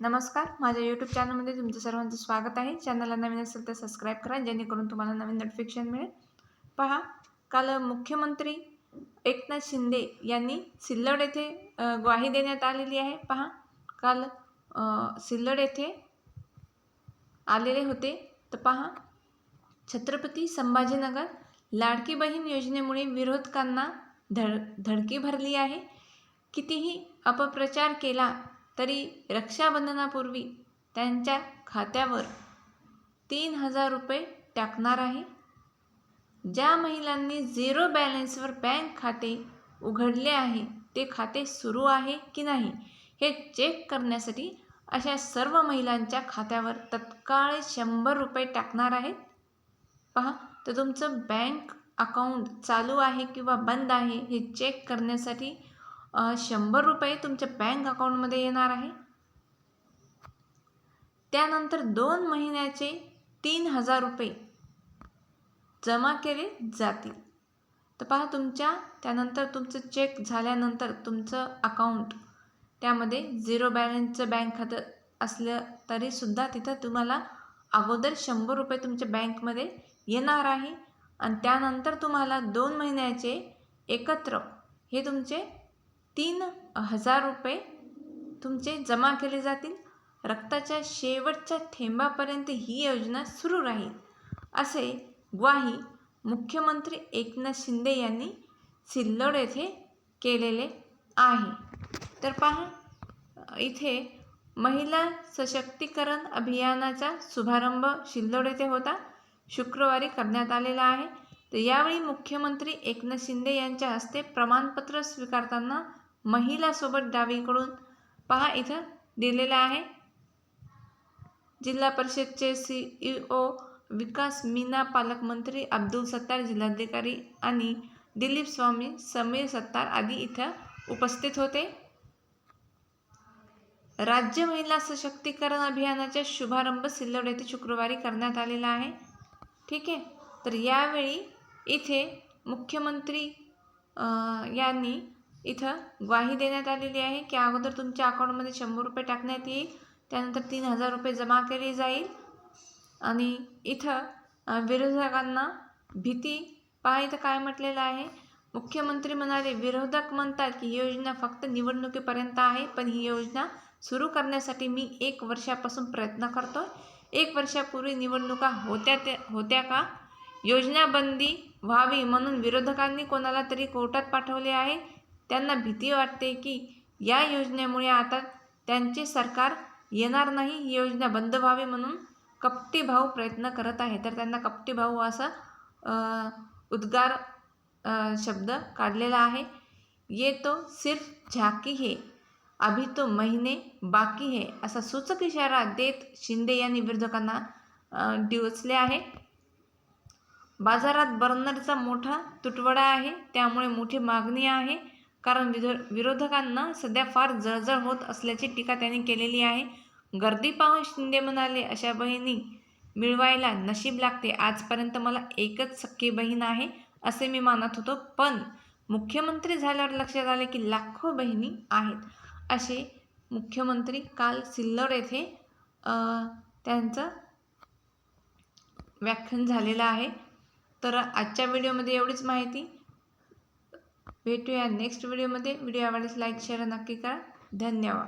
नमस्कार माझ्या यूट्यूब चॅनलमध्ये तुमचं सर्वांचं स्वागत आहे. चॅनलला नवीन असेल तर सबस्क्राईब करा जेणेकरून तुम्हाला नवीन नोटिफिकेशन मिळेल. पहा काल मुख्यमंत्री एकनाथ शिंदे यांनी सिल्लड येथे ग्वाही देण्यात आलेली आहे. पहा काल सिल्लड येथे आलेले होते. तर पहा छत्रपती संभाजीनगर लाडकी बहीण योजनेमुळे विरोधकांना धड धडकी भरली आहे. कितीही अपप्रचार केला तरी रक्षाबंधनापूर्वी त्यांच्या खात्यावर तीन हजार रुपये टाकणार आहे. ज्या महिलांनी झिरो बॅलन्सवर बँक खाते उघडले आहे ते खाते सुरू आहे की नाही हे चेक करण्यासाठी अशा सर्व महिलांच्या खात्यावर तत्काळ शंभर रुपये टाकणार आहेत. पहा तर तुमचं बँक अकाउंट चालू आहे किंवा बंद आहे हे चेक करण्यासाठी शंभर रुपये तुमच्या बँक अकाउंटमध्ये येणार आहे. त्यानंतर दोन महिन्याचे तीन हजार रुपये जमा केले जातील. तर पहा तुमच्या त्यानंतर तुमचं चेक झाल्यानंतर तुमचं अकाउंट त्यामध्ये झिरो बॅलन्सचं बँक खातं असलं तरीसुद्धा तिथं तुम्हाला अगोदर शंभर रुपये तुमच्या बँकमध्ये येणार आहे. आणि त्यानंतर तुम्हाला दोन महिन्याचे एकत्र हे तुमचे तीन हजार रुपये तुमचे जमा केले जातील. रक्ताच्या शेवटच्या थेंबापर्यंत ही योजना सुरू राहील असे ग्वाही मुख्यमंत्री एकनाथ शिंदे यांनी सिल्लोड येथे केलेले आहे. तर पहा इथे महिला सशक्तीकरण अभियानाचा शुभारंभ सिल्लोड येथे होता. शुक्रवारी करण्यात आलेला आहे. तर यावेळी मुख्यमंत्री एकनाथ शिंदे यांच्या हस्ते प्रमाणपत्र स्वीकारताना महिलासोबत डावीकडून पहा इथं दिलेलं आहे. जिल्हा परिषदचे C E O Vikas Meena पालकमंत्री अब्दुल सत्तार जिल्हाधिकारी आणि दिलीप स्वामी समीर सत्तार आदी इथं उपस्थित होते. राज्य महिला सशक्तीकरण अभियानाचा शुभारंभ सिल्लोड येथे शुक्रवारी करण्यात आलेला आहे. ठीक आहे तर यावेळी इथे मुख्यमंत्री यांनी इथं ग्वाही देण्यात आलेली आहे की अगोदर तुमच्या अकाउंटमध्ये शंभर रुपये टाकण्यात येईल त्यानंतर तीन हजार रुपये जमा केली जाईल. आणि इथं विरोधकांना भीती पहा इथं काय म्हटलेलं आहे? मुख्यमंत्री म्हणाले विरोधक म्हणतात की ही योजना फक्त निवडणुकीपर्यंत आहे पण ही योजना सुरू करण्यासाठी मी एक वर्षापासून प्रयत्न करतो एक वर्षापूर्वी निवडणुका होत्या त्या होत्या का? योजनाबंदी व्हावी म्हणून विरोधकांनी कोणाला तरी कोर्टात पाठवले आहे. त्यांना भीती वाटते की या योजनेमुळे आता त्यांचे सरकार येणार नाही ही योजना बंद व्हावी म्हणून कपटी भाऊ प्रयत्न करत आहे. तर त्यांना कपटी भाऊ असा उद्गार शब्द काढलेला आहे. ये तो सिर्फ झाकी है अभी तो महिने बाकी है असा सूचक इशारा देत शिंदे यांनी विरोधकांना डिवचले आहे. बाजारात बर्नरचा मोठा तुटवडा आहे त्यामुळे मोठी मागणी आहे. कारण विधो विरोधकांना सध्या फार जळजळ होत असल्याची टीका त्यांनी केलेली आहे. गर्दी पाहून शिंदे म्हणाले अशा बहिणी मिळवायला नशीब लागते. आजपर्यंत मला एकच सख्खी बहीण आहे असे मी मानत होतो. पण मुख्यमंत्री झाल्यावर लक्षात आले की लाखो बहिणी आहेत. असे मुख्यमंत्री काल सिल्लोड येथे त्यांचं व्याख्यान झालेलं आहे. तर आजच्या व्हिडिओमध्ये एवढीच माहिती. भेटूया नेक्स्ट व्हिडिओमध्ये व्हिडिओ आवडल्यास लाईक शेअर नक्की करा. धन्यवाद.